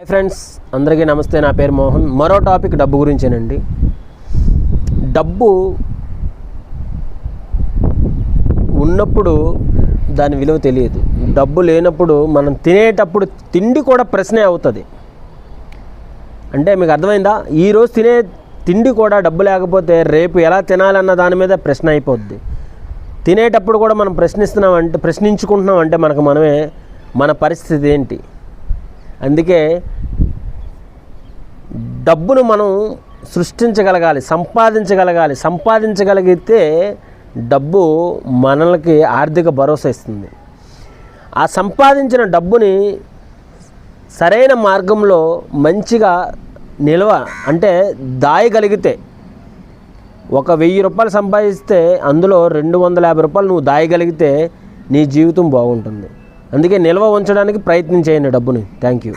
Hi friends అందరికీ నమస్తే. నా పేరు మోహన్. మరో టాపిక్ డబ్బు గురించేనండి. డబ్బు ఉన్నప్పుడు దాని విలువ తెలియదు. డబ్బు లేనప్పుడు మనం తినేటప్పుడు తిండి కూడా ప్రశ్నే అవుతుంది. అంటే మీకు అర్థమైందా? ఈరోజు తినే తిండి కూడా డబ్బు లేకపోతే రేపు ఎలా తినాలన్న దాని మీద ప్రశ్న అయిపోద్ది. తినేటప్పుడు కూడా మనం ప్రశ్నిస్తున్నాం అంటే ప్రశ్నించుకుంటున్నాం అంటే మనకు మనమే మన పరిస్థితి ఏంటి? అందుకే డబ్బును మనం సృష్టించగలగాలి సంపాదించగలగాలి. సంపాదించగలిగితే డబ్బు మనలకి ఆర్థిక భరోసా ఇస్తుంది. ఆ సంపాదించిన డబ్బుని సరైన మార్గంలో మంచిగా నిల్వ అంటే దాయగలిగితే ఒక వెయ్యి రూపాయలు సంపాదిస్తే అందులో రెండు వందల యాభై రూపాయలు నువ్వు దాయగలిగితే నీ జీవితం బాగుంటుంది. అందుకే నిల్వ ఉంచడానికి ప్రయత్నం చేయండి డబ్బుని. Thank you